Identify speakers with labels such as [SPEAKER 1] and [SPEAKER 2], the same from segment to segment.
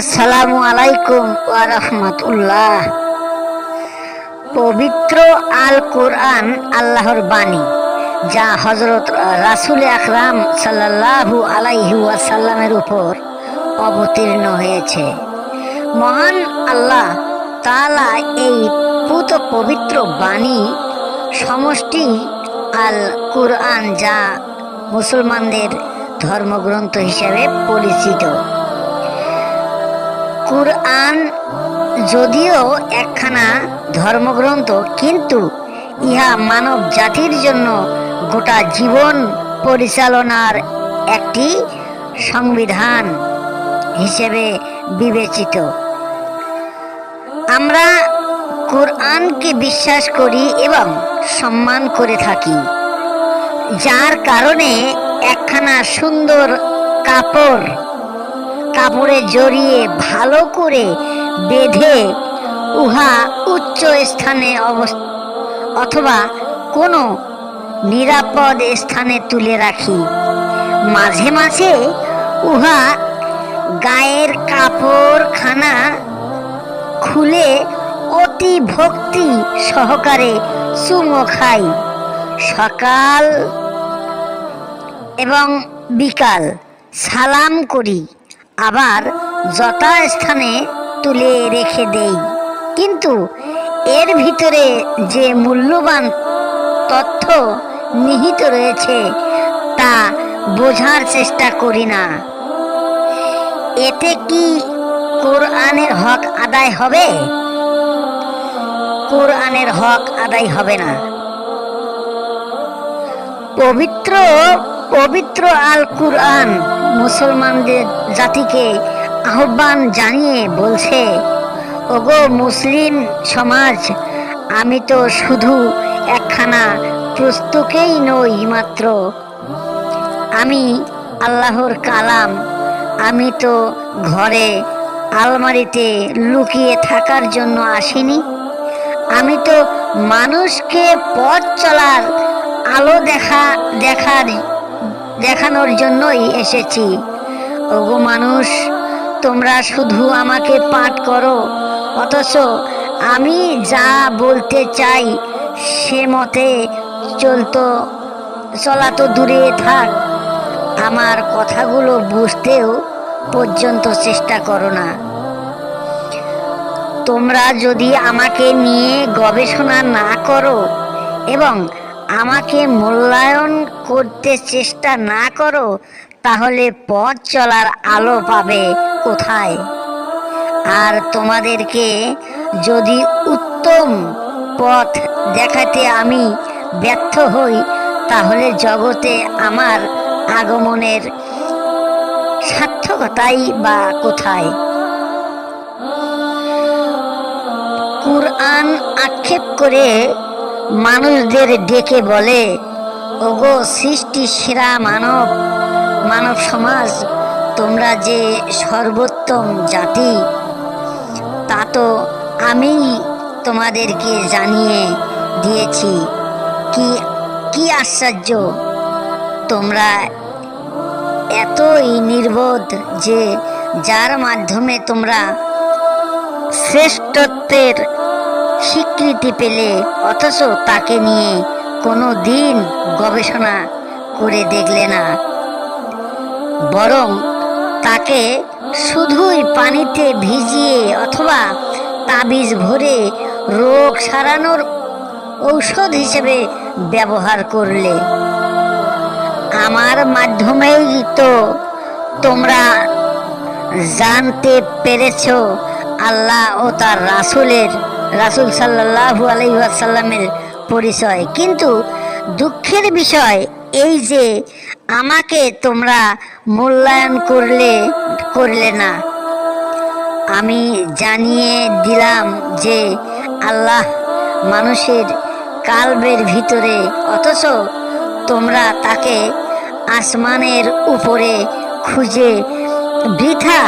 [SPEAKER 1] আসসালামু আলাইকুম রাহমাতুল্লাহ। পবিত্র আল কোরআন আল্লাহর বাণী, যা হজরত রাসুল আকরাম সাল্লাল্লাহু আলাইহি ওয়াসাল্লামের উপর অবতীর্ণ হয়েছে। মহান আল্লাহ তাআলা এই পুত পবিত্র বাণী সমষ্টি আল কোরআন যা মুসলমানদের ধর্মগ্রন্থ হিসেবে পরিচিত। কুরআন যদিও একখানা ধর্মগ্রন্থ, কিন্তু ইহা মানব জাতির জন্য গোটা জীবন পরিচালনার একটি সংবিধান হিসেবে বিবেচিত। আমরা কোরআনকে বিশ্বাস করি এবং সম্মান করে থাকি, যার কারণে একখানা সুন্দর কাপড় কাপড়ে জড়িয়ে ভালো করে বেঁধে উহা উচ্চ স্থানে অবস- অথবা কোনো নিরাপদ স্থানে তুলে রাখি। মাঝে মাঝে উহা গায়ের কাপড়খানা খুলে অতি ভক্তি সহকারে চুমো খাই। সকাল এবং বিকাল সালাম করি। আবার যথাস্থানে তুলে রেখে দেই। কিন্তু এর ভিতরে যে মূল্যবান তথ্য নিহিত রয়েছে, তা বোঝার চেষ্টা করি না। এতে কি কোরআনের হক আদায় হবে? কোরআনের হক আদায় হবে না। পবিত্র পবিত্র আল কুরআন মুসলমানদের জাতিকে আহ্বান জানিয়ে বলছে, ওগো মুসলিম সমাজ, আমি তো শুধু একখানা পুস্তকেই নই মাত্র। আমি আল্লাহর কালাম। আমি তো ঘরে আলমারিতে লুকিয়ে থাকার জন্য আসিনি। আমি তো মানুষকে পথ চলার আলো দেখা দেখার দেখানোর জন্যই এসেছি। ওগো মানুষ, তোমরা শুধু আমাকে পাঠ করো, অথচ আমি যা বলতে চাই সে মতে চলতো, চলা তো দূরে থাক। আমার কথাগুলো বুঝতেও পর্যন্ত চেষ্টা করো না। তোমরা যদি আমাকে নিয়ে গবেষণা না করো এবং আমাকে মূল্যায়ন করতে চেষ্টা না করো, তাহলে পথ চলার আলো পাবে কোথায়? আর তোমাদেরকে যদি উত্তম পথ দেখাতে আমি ব্যর্থ হই, তাহলে জগতে আমার আগমনের সার্থকতাই বা কোথায়? কুরআন আক্ষেপ করে মানুষদের ডেকে বলে, ওগো সৃষ্টি সেরা মানব মানব সমাজ, তোমরা যে সর্বোত্তম জাতি, তা তো আমি তোমাদেরকে জানিয়ে দিয়েছি। কি কি আশ্চর্য, তোমরা এতই নির্বোধ যে যার মাধ্যমে তোমরা শ্রেষ্ঠত্বের স্বীকৃতি পেলে, অথচ তাকে নিয়ে কোনো দিন গবেষণা করে দেখলে না। বরং তাকে শুধুই পানিতে ভিজিয়ে অথবা তাবিজ ভরে রোগ সারানোর ঔষধ হিসেবে ব্যবহার করলে। আমার মাধ্যমেই তো তোমরা জানতে পেরেছ, আল্লাহ ও তার রাসুলের রাসুল সাল্লাহু আলহিহাসাল্লামের পরিচয়। কিন্তু দুঃখের বিষয় এই যে আমাকে তোমরা মূল্যায়ন করলে করলে না। আমি জানিয়ে দিলাম যে আল্লাহ মানুষের কালবের ভিতরে, অথচ তোমরা তাকে আসমানের উপরে খুঁজে বৃথা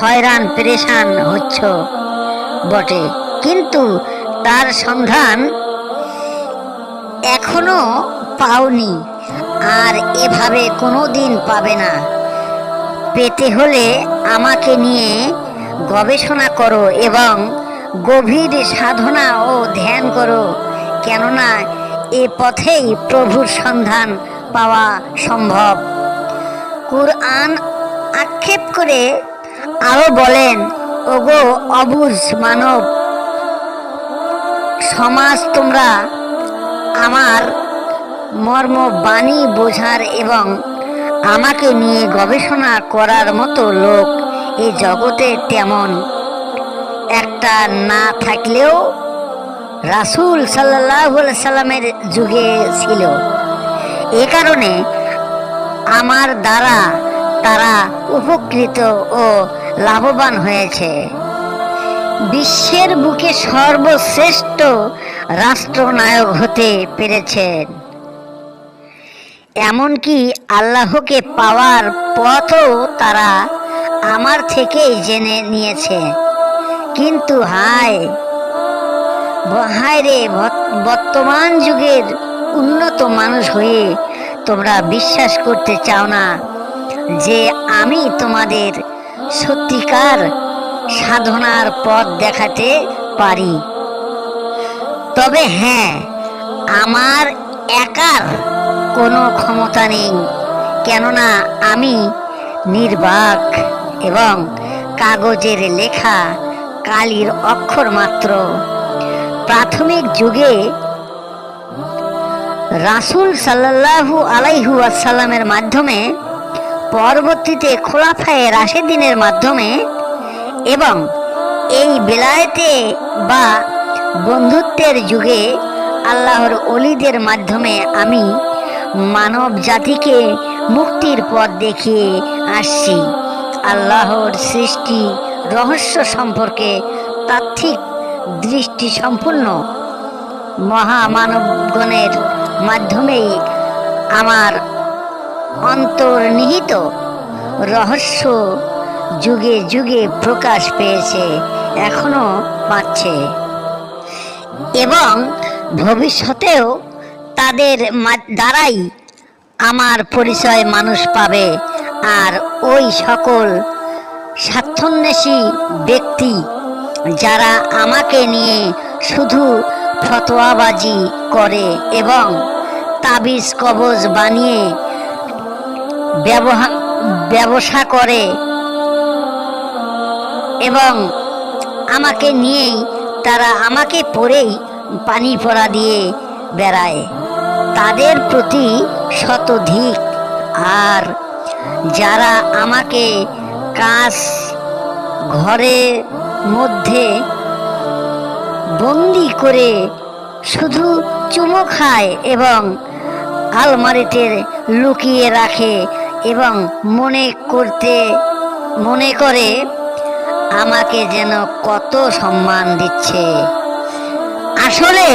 [SPEAKER 1] হয়রান, পেরেশান হচ্ছ। বটে। কিন্তু তার সন্ধান এখনও পাওনি। আর এভাবে কোনো দিন পাবে না। পেতে হলে আমাকে নিয়ে গবেষণা করো এবং গভীর সাধনা ও ধ্যান করো, কেননা এ পথেই প্রভুর সন্ধান পাওয়া সম্ভব। কুরআন আক্ষেপ করে আরও বলেন, ওগো অবুজ মানব সমাজ তোমরা আমার মর্ম বাণী বোঝার এবং আমাকে নিয়ে গবেষণা করার মতো লোক এই জগতে তেমন একটা না থাকলেও রাসূল সাল্লাহ সাল্লামের যুগে ছিল। এ কারণে আমার দ্বারা তারা উপকৃত ও লাভবান হয়েছে। বিশ্বের বুকে সর্বশ্রেষ্ঠ রাষ্ট্রনায়ক হতে পেরেছেন। এমনকি আল্লাহকে পাওয়ার পথও তারা আমার থেকেই জেনে নিয়েছে। কিন্তু হায় হায় রে বর্তমান যুগের উন্নত মানুষ হয়ে তোমরা বিশ্বাস করতে চাও না যে আমি তোমাদের সত্যিকার সাধনার পথ দেখাতে পারি। তবে হ্যাঁ আমার একার কোনো ক্ষমতা নেই, কেননা আমি নির্বাক এবং কাগজের লেখা কালির অক্ষর মাত্র। প্রাথমিক যুগে রাসূল সাল্লাল্লাহু আলাইহু আসাল্লামের মাধ্যমে, পরবর্তীতে খোলাফায়ে রাশেদিনের মাধ্যমে এবং এই বেলায়েতে বা বন্ধুত্বের যুগে আল্লাহর অলিদের মাধ্যমে আমি মানব জাতিকে মুক্তির পথ দেখিয়ে আসছি। আল্লাহর সৃষ্টি রহস্য সম্পর্কে তাত্ত্বিক দৃষ্টি সম্পূর্ণ মহামানবগণের মাধ্যমেই আমার অন্তর্নিহিত রহস্য যুগে যুগে প্রকাশ পেয়েছে, এখনও পাচ্ছে। এবং ভবিষ্যতেও তাদের দ্বারাই আমার পরিচয় মানুষ পাবে, আর ওই সকল স্বার্থন্বেষী ব্যক্তি যারা আমাকে নিয়ে শুধু ফতোয়াবাজি করে এবং তাবিজ কবজ বানিয়ে ব্যবহার ব্যবসা করে এবং আমাকে নিয়েই, তারা আমাকে পরেই পানি পড়া দিয়ে বেড়ায়। তাদের প্রতি শতধিক আর যারা আমাকে কাজ ঘরের মধ্যে বন্দি করে শুধু চুমো খায় এবং আলমারিতে লুকিয়ে রাখে এবং মনে করতে, মনে করে আমাকে যেন কত সম্মান দিচ্ছে। আসলে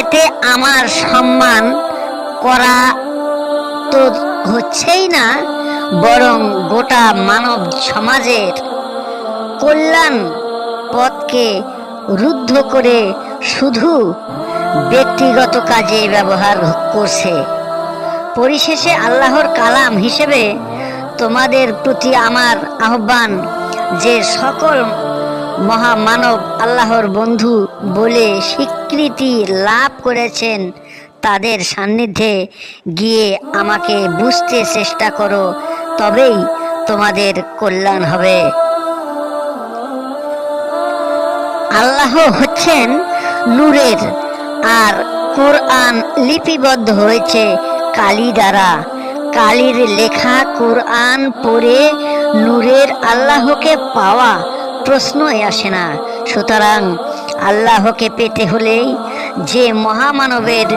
[SPEAKER 1] এতে আমার সম্মান করা তো হচ্ছেই না, বরং গোটা মানব সমাজের কল্যাণ পথকে রুদ্ধ করে শুধু ব্যক্তিগত কাজে ব্যবহার করছে। পরিশেষে আল্লাহর কালাম হিসেবে তোমাদের প্রতি আমার আহ্বান যে সকল মহামানব আল্লাহর বন্ধু বলে স্বীকৃতি লাভ করেছেন, তাদের সান্নিধ্যে গিয়ে আমাকে বুঝতে চেষ্টা করো, তবেই তোমাদের কল্যাণ হবে। আল্লাহ হচ্ছেন নূরের আর কোরআন লিপিবদ্ধ হয়েছে কালী দ্বারা। কালীর লেখা কোরআন পড়ে নূরের আল্লাহকে পাওয়া প্রশ্নই আসে না। সুতরাং আল্লাহকে পেতে হলেই যে মহামানবের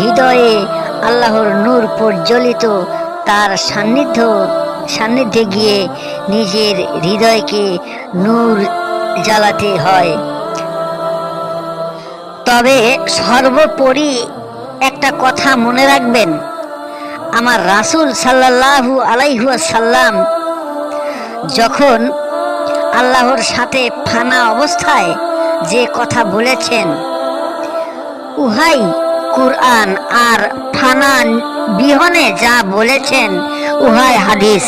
[SPEAKER 1] হৃদয়ে আল্লাহর নূর প্রজ্বলিত, তার সান্নিধ্য, সান্নিধ্যে গিয়ে নিজের হৃদয়কে নূর জ্বালাতে হয়। তবে সর্বোপরি একটা কথা মনে রাখবেন। আমার রাসূল সাল্লাল্লাহু আলাইহু সাল্লাম যখন আল্লাহর সাথে ফানা অবস্থায় যে কথা বলেছেন, উহাই কুরআন আর ফানা বিহনে যা বলেছেন, উহাই হাদিস।